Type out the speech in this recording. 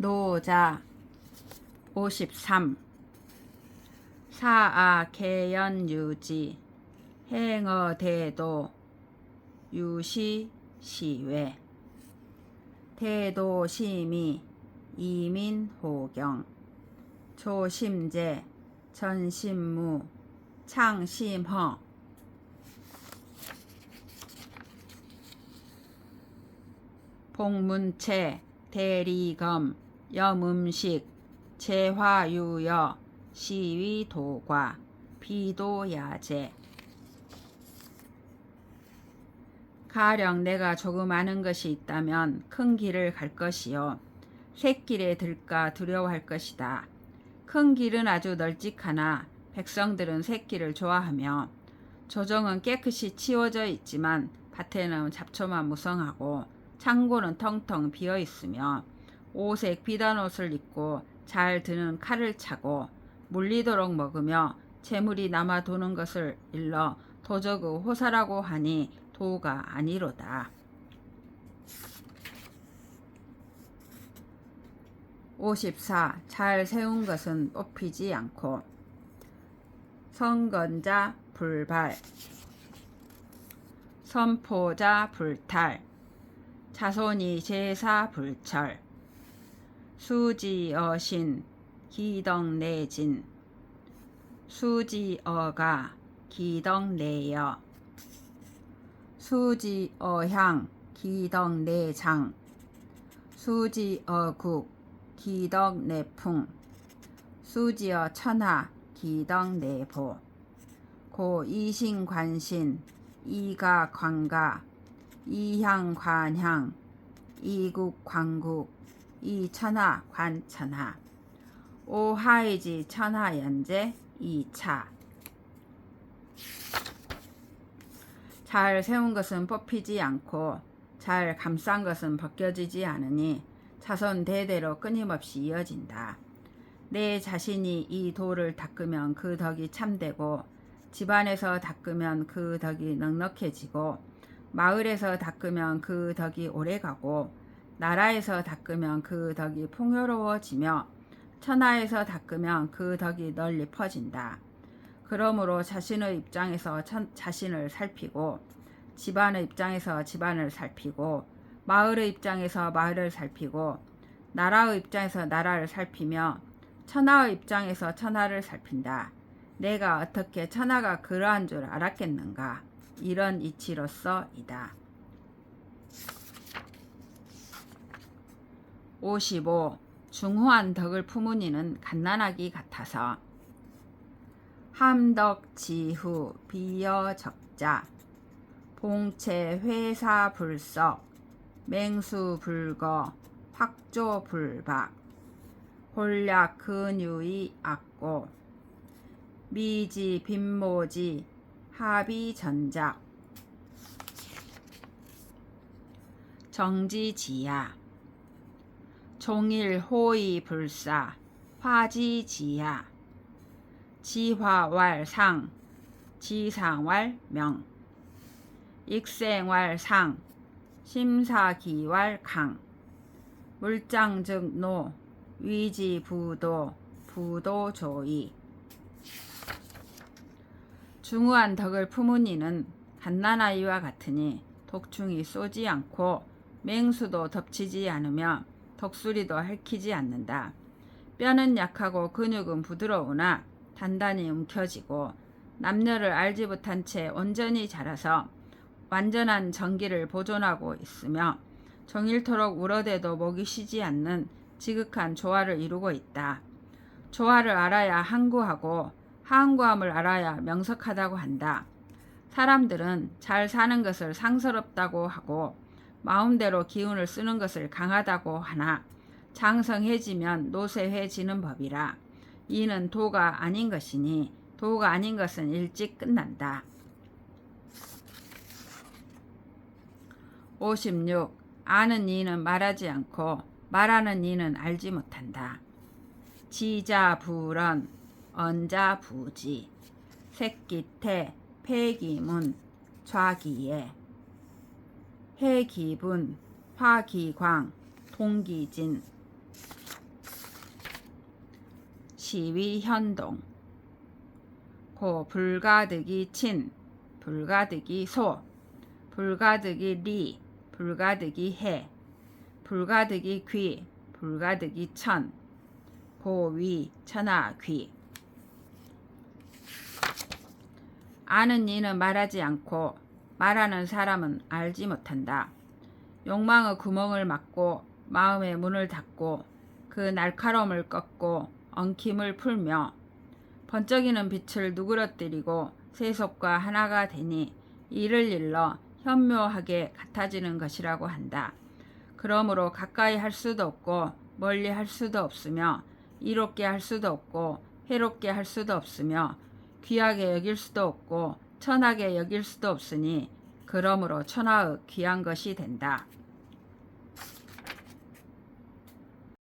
노자 53 사아 개연 유지. 행어 대도 유시 시외. 대도심이 이민 호경. 조심제 전심무 창심허. 복문채 대리검 염음식 재화유여 시위도과 비도야제 가령 내가 조금 아는 것이 있다면 큰 길을 갈 것이요 샛길에 들까 두려워할 것이다. 큰 길은 아주 널찍하나 백성들은 샛길을 좋아하며 조정은 깨끗이 치워져 있지만 밭에는 잡초만 무성하고 창고는 텅텅 비어 있으며 오색 비단 옷을 입고 잘 드는 칼을 차고 물리도록 먹으며 재물이 남아 도는 것을 일러 도적의 호사라고 하니 도가 아니로다. 54. 잘 세운 것은 뽑히지 않고 선건자 불발 선포자 불탈 자손이 제사 불철 수지어신 기덕내진. 수지어가 기덕내여. 수지어향 기덕내장. 수지어국 기덕내풍. 수지어 천하 기덕내보. 고 이신관신 이가관가. 이향관향 이국관국 이천하 관천하 오하이지 천하연재 이차 잘 세운 것은 뽑히지 않고 잘 감싼 것은 벗겨지지 않으니 자손 대대로 끊임없이 이어진다. 내 자신이 이 도를 닦으면 그 덕이 참되고 집안에서 닦으면 그 덕이 넉넉해지고 마을에서 닦으면 그 덕이 오래가고 나라에서 닦으면 그 덕이 풍요로워지며 천하에서 닦으면 그 덕이 널리 퍼진다. 그러므로 자신의 입장에서 천, 자신을 살피고 집안의 입장에서 집안을 살피고 마을의 입장에서 마을을 살피고 나라의 입장에서 나라를 살피며 천하의 입장에서 천하를 살핀다. 내가 어떻게 천하가 그러한 줄 알았겠는가? 이런 이치로서이다. 55. 중후한 덕을 품은 이는 갓난아기 같아서. 함덕지후 비여적자. 봉채 회사불석 맹수불거. 확조불박. 홀약 근유이 악고. 미지 빈모지. 합의전작 정지지야 종일 호의 불사 화지지야 지화왈상 지상왈명. 익생왈상 심사기왈강. 물장즉노 위지부도 부도조이. 중후한 덕을 품은 이는 갓난아이와 같으니 독충이 쏘지 않고 맹수도 덮치지 않으며 덕수리도 핥히지 않는다. 뼈는 약하고 근육은 부드러우나 단단히 움켜지고 남녀를 알지 못한 채 온전히 자라서 완전한 정기를 보존하고 있으며 종일토록 울어대도 목이 쉬지 않는 지극한 조화를 이루고 있다. 조화를 알아야 항구하고 항구함을 알아야 명석하다고 한다. 사람들은 잘 사는 것을 상스럽다고 하고 마음대로 기운을 쓰는 것을 강하다고 하나 장성해지면 노쇠해지는 법이라 이는 도가 아닌 것이니 도가 아닌 것은 일찍 끝난다. 56. 아는 이는 말하지 않고 말하는 이는 알지 못한다. 지자부런 언자부지 새끼태 폐기문 좌기예 해기분 화기광 동기진. 시위 현동. 고 불가득이 친 불가득이 소 불가득이 리 불가득이 해 불가득이 귀 불가득이 천. 고위 천하 귀. 아는 이는 말하지 않고 말하는 사람은 알지 못한다. 욕망의 구멍을 막고 마음의 문을 닫고 그 날카로움을 꺾고 엉킴을 풀며 번쩍이는 빛을 누그러뜨리고 세속과 하나가 되니 이를 일러 현묘하게 같아지는 것이라고 한다. 그러므로 가까이 할 수도 없고 멀리 할 수도 없으며 이롭게 할 수도 없고 해롭게 할 수도 없으며 귀하게 여길 수도 없고 천하게 여길 수도 없으니 그러므로 천하의 귀한 것이 된다.